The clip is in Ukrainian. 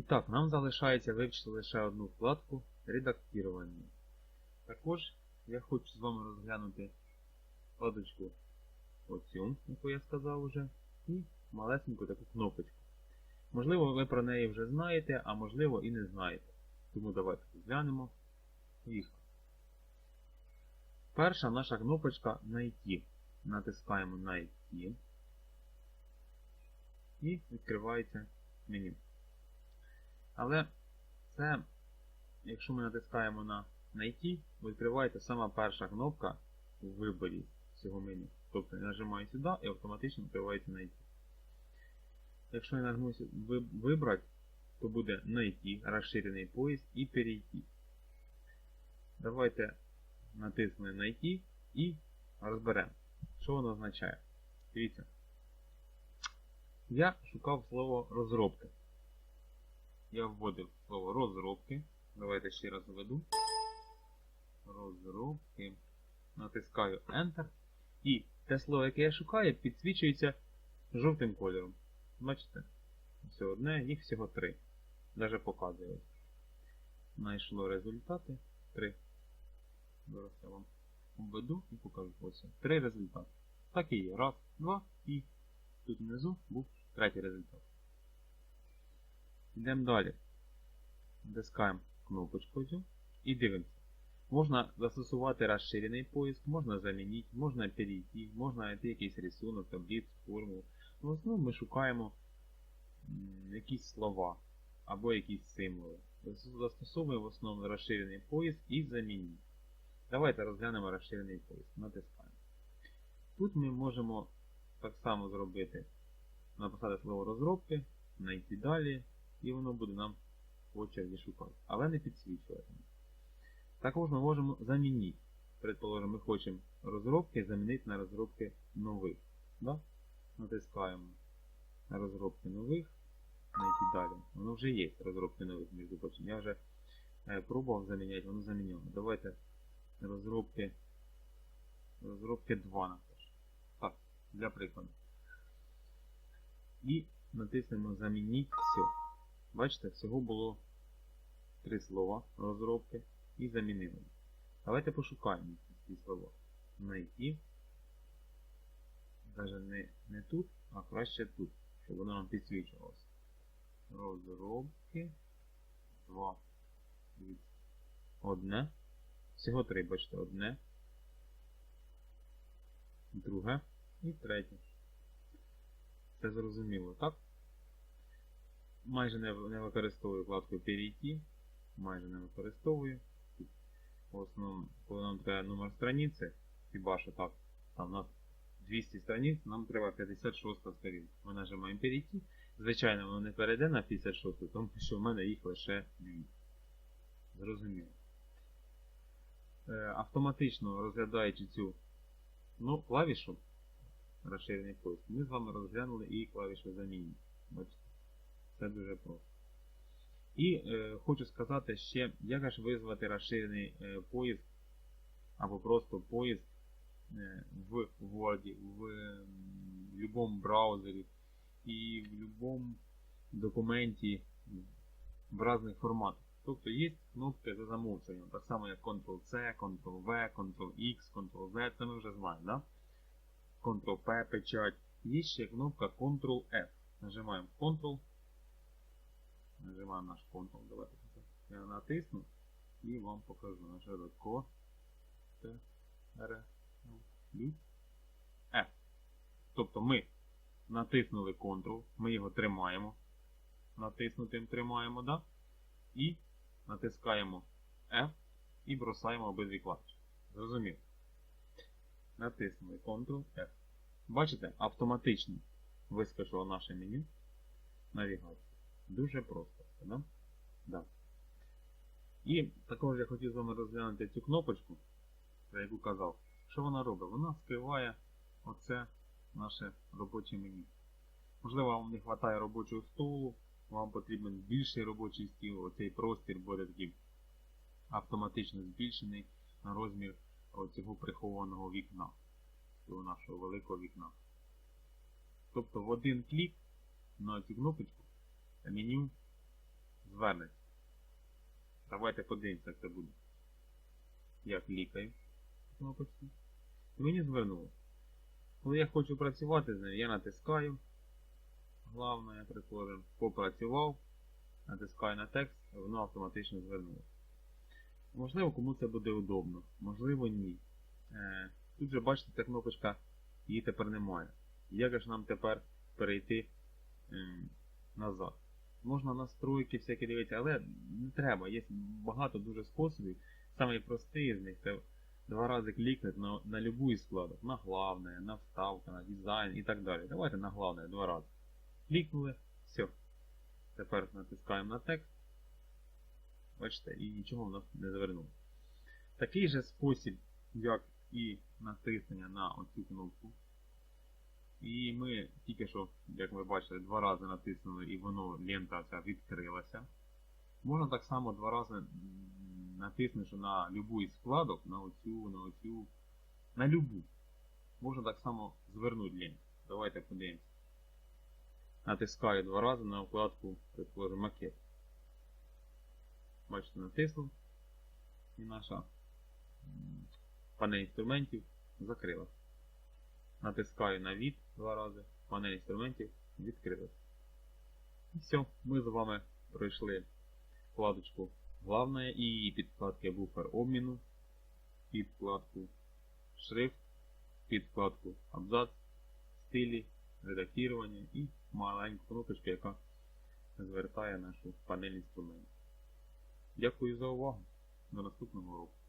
І так, нам залишається вивчити лише одну вкладку редактування. Також я хочу з вами розглянути вкладочку оцю, яку я сказав уже, і малесеньку таку кнопочку. Можливо, ви про неї вже знаєте, а можливо і не знаєте. Тому давайте розглянемо їх. Перша наша кнопочка Найти. Натискаємо Найти. І відкривається меню. Але це, якщо ми натискаємо на Найти, відкривається сама перша кнопка у виборі цього меню. Тобто я нажимаю сюди і автоматично відкривається Найти. Якщо я нажму Вибрати, то буде Найти, розширений поїзд і перейти. Давайте натиснемо Найти і розберемо, що воно означає. Дивіться. Я шукав слово розробки. Я вводив слово розробки. Давайте ще раз введу. Розробки. Натискаю Enter. І те слово, яке я шукаю, підсвічується жовтим кольором. Бачите? Все одне, їх всього три. Даже показує. Знайшло результати. Три. Зараз я вам введу і покажу. Ось. Три результати. Так і є. Раз, два і тут внизу був третій результат. Йдемо далі. Натискаємо кнопочку і дивимося. Можна застосувати розширений поиск, можна замінити, можна перейти, можна знайти якийсь рисунок, таблицю, формулу. В основному ми шукаємо якісь слова або якісь символи. Застосовуємо в основному розширений поиск і замініть. Давайте розглянемо розширений поиск. Натискаємо. Тут ми можемо так само зробити, написати слово розробки, знайти далі, і воно буде нам по черзі шукати. Але не підсвічувати. Також ми можемо замінити. Предположимо, ми хочемо розробки замінити на розробки нових. Да? Натискаємо на розробки нових, знайти далі. Воно вже є розробки нових, між прочим. Я вже е, пробував заміняти, воно заміняло. Давайте розробки розробки 2 напишемо. Так, для прикладу. І натиснемо Замініть все. Бачите, всього було три слова розробки і замінили. Давайте пошукаємо ці слова. Найти. Даже не, не тут, а краще тут, щоб воно нам підсвічувалося. Розробки. Два. Одне. Всього три, бачите, одне. Друге і третє. Це зрозуміло, так? Майже не, не використовую вкладку перейти. Майже не використовую. В основному, коли нам треба номер страниці, хіба що так, там на 200 страниць, нам треба 56 сторінка. Ми нажимаємо перейти. Звичайно, воно не перейде на 56, тому що в мене їх лише 2. Зрозуміло. Е, автоматично розглядаючи цю ну, клавішу розширений поиск, ми з вами розглянули і клавішу заміни. Це дуже просто. І е, хочу сказати ще, як ж визвати розширений е, поїзд або просто поїзд е, в Word, в, в будь-якому браузері і в будь-якому документі в різних форматах. Тобто є кнопки за замовченням, так само як Ctrl-C, Ctrl-V, Ctrl-X, Ctrl-Z, це ми вже знаємо, да? Ctrl-P печать. Є ще кнопка Ctrl-F. Нажимаємо Ctrl. Нажимаємо наш Ctrl. Давайте я натисну і вам покажу. Нажимаю Q, T, R, L, F. Тобто ми натиснули Ctrl, ми його тримаємо. Натиснутим тримаємо, да? І натискаємо F і бросаємо обидві клавіші. Зрозуміло. Натиснули Ctrl-F. Бачите, автоматично вискочило наше меню навігації. Дуже просто. Да? Да. І також я хотів з вами розглянути цю кнопочку, про яку казав. Що вона робить? Вона скриває оце наше робоче меню. Можливо, вам не вистачає робочого столу, вам потрібен більший робочий стіл, оцей простір буде такий автоматично збільшений на розмір цього прихованого вікна, цього нашого великого вікна. Тобто в один клік на цю кнопочку меню звернеться. Давайте подивимося, як це буде. Я клікаю кнопочку. Мені звернуло. Коли я хочу працювати з нею, я натискаю. Главное, прикладемо, попрацював, натискаю на текст, воно автоматично звернуло. Можливо, кому це буде удобно, можливо ні. Е, тут же бачите, ця кнопочка її тепер немає. Як ж нам тепер перейти ем, назад? Можна настройки всякі дивитися, але не треба. Є багато дуже способів. Самий простий з них це два рази клікнути на, на із складок. На главное, на вставка, на дизайн і так далі. Давайте на главное два рази. Клікнули, все. Тепер натискаємо на текст. Бачите, і нічого в нас не завернуло. Такий же спосіб, як і натиснення на оцю кнопку. І ми тільки що, як ви бачили, два рази натиснули і воно лента ця відкрилася. Можна так само два рази м, натиснувши на любу із складок, на оцю, на оцю, на любу. Можна так само звернути ленту. Давайте подивимося. Натискаю два рази на вкладку, предположимо, макет. Бачите, натиснув. І наша панель інструментів закрилась. Натискаю на від два рази, панель інструментів відкрилась. І все, ми з вами пройшли вкладочку Главное і її підвкладки буфер обміну, підвкладку шрифт, підвкладку абзац, стилі, редактування і маленьку кнопочку, яка звертає нашу панель інструментів. Дякую за увагу. До наступного року.